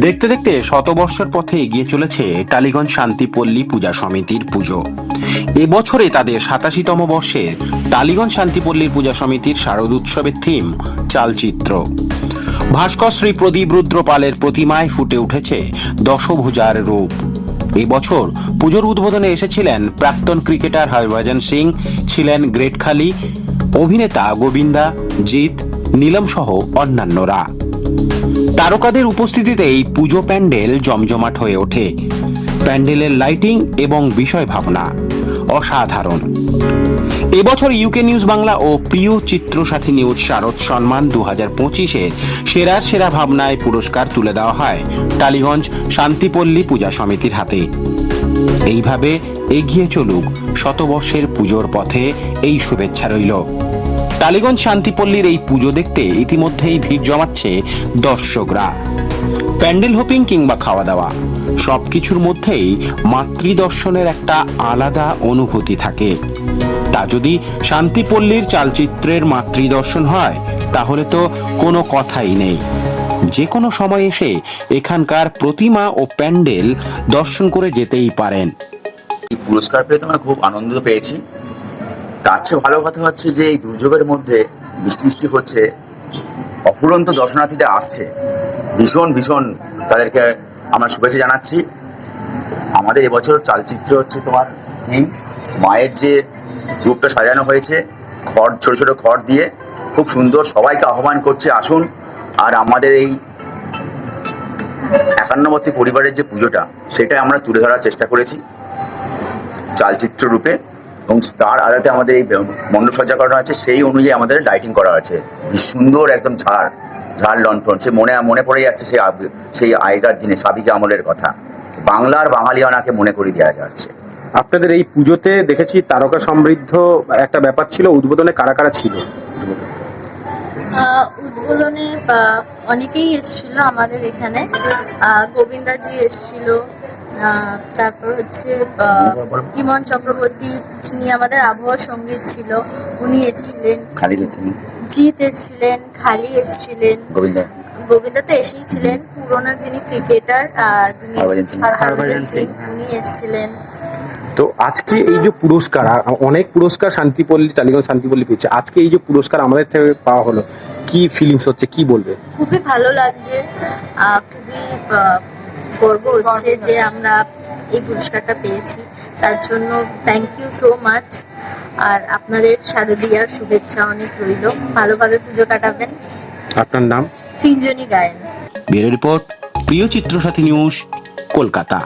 দেখতে দেখতে শতবর্ষের পথে এগিয়ে চলেছে টালিগঞ্জ শান্তিপল্লী পূজা সমিতির পুজো। এবছরে তাদের সাতাশিতম বর্ষের টালিগঞ্জ শান্তিপল্লীর পূজা সমিতির শারদ উৎসবের থিম চালচিত্র। ভাস্কর শ্রী প্রদীপ রুদ্র পালের প্রতিমায় ফুটে উঠেছে দশভুজার রূপ। এবছর পুজোর উদ্বোধনে এসেছিলেন প্রাক্তন ক্রিকেটার হরভজন সিং, ছিলেন গ্রেট খালি, অভিনেতা গোবিন্দা, জিৎ, নীলম সহ অন্যান্যরা। তারকাদের উপস্থিতিতে এই পুজো প্যান্ডেল জমজমাট হয়ে ওঠে। প্যান্ডেলের লাইটিং এবং বিষয় ভাবনা অসাধারণ। এবছর ইউকে নিউজ বাংলা ও প্রিয় চিত্রসাথী নিউজ শারদ সম্মান দু হাজার পঁচিশের সেরার সেরা ভাবনায় পুরস্কার তুলে দেওয়া হয় টালিগঞ্জ শান্তিপল্লী পূজা সমিতির হাতে। এইভাবে এগিয়ে চলুক শতবর্ষের পুজোর পথে এই শুভেচ্ছা রইল। টালিগঞ্জ শান্তিপল্লীর এই পুজো দেখতে ইতিমধ্যেই ভিড় জমাচ্ছে দর্শকরা। প্যান্ডেল হোপিং কিংবা খাওয়া দাওয়া, সবকিছুর মধ্যেই মাতৃদর্শনের একটা আলাদা অনুভূতি থাকে। তা যদি শান্তিপল্লীর চালচিত্রের মাতৃদর্শন হয়, তাহলে তো কোনো কথাই নেই। যে কোনো সময় এসে এখানকার প্রতিমা ও প্যান্ডেল দর্শন করে যেতেই পারেন। পুরস্কার পেয়ে তো আমরা খুব আনন্দ পেয়েছি। তার চেয়ে ভালো কথা হচ্ছে যে এই দুর্যোগের মধ্যে বৃষ্টি বৃষ্টি হচ্ছে, অফুরন্ত দর্শনার্থীদের আসছে। ভীষণ ভীষণ তাদেরকে আমরা শুভেচ্ছা জানাচ্ছি। আমাদের এবছর চালচিত্র হচ্ছে তোমার থিম মায়ের যে রূপটা সাজানো হয়েছে, খড়, ছোট ছোট খড় দিয়ে খুব সুন্দর সবাইকে আহ্বান করছে, আসুন। আর আমাদের এই একান্নবর্তী পরিবারের যে পুজোটা সেটা আমরা তুলে ধরার চেষ্টা করেছি। চালচিত্র রূপে এবং তার আদাতে আমাদের এই মণ্ডপ সজ্জা করানো আছে সেই অনুযায়ী আমাদের লাইটিং করা আছে। সুন্দর একদম ঝাড় ঝাড় লন্ঠন সে মনে মনে পড়ে যাচ্ছে সেই সেই আগেকার দিনে সাবিকা আমলের কথা। বাংলার বাঙালিয়ানাকে মনে করে দেওয়া যাচ্ছে। আপনাদের এই পুজোতে দেখেছি তারকা সমৃদ্ধ একটা ব্যাপার ছিল উদ্বোধনে কারা কারা ছিল? উদ্বোধনে অনেকেই এসেছিল আমাদের এখানে। গোবিন্দাজি এসেছিল তারপর হচ্ছে ইমন চক্রবর্তী যিনি আমাদের আবহাওয়া সংগীত ছিল উনি এসেছিলেন। খালি দিয়েছেন জিৎ এসেছিলেন খালি এসেছিলেন। গোবিন্দ। গোবিন্দা তো এসেই ছিলেন পুরোনো যিনি ক্রিকেটার যিনি হরভজন সিং। উনি এসেছিলেন। তো আজকে এই যে পুরস্কার অনেক পুরস্কার শান্তিপল্লী টালিগঞ্জ শান্তিপল্লী পেয়েছে। আজকে এই যে পুরস্কার আমাদের থেকে পাওয়া হলো কি ফিলিংস হচ্ছে কি বলবে? খুবই ভালো লাগছে আহ, খুবই আহ, গর্ব হচ্ছে যে আমরা এই পুরস্কারটা পেয়েছি। তার জন্য থ্যাংক ইউ সো মাচ আর আপনাদের শারদীয়ার শুভেচ্ছা অনেক রইল। ভালোভাবে পুজো কাটাবেন। আপনার নাম? সিঞ্জনী গায়েন। ব্যুরো রিপোর্ট প্রিয় চিত্রসাথী নিউজ কলকাতা।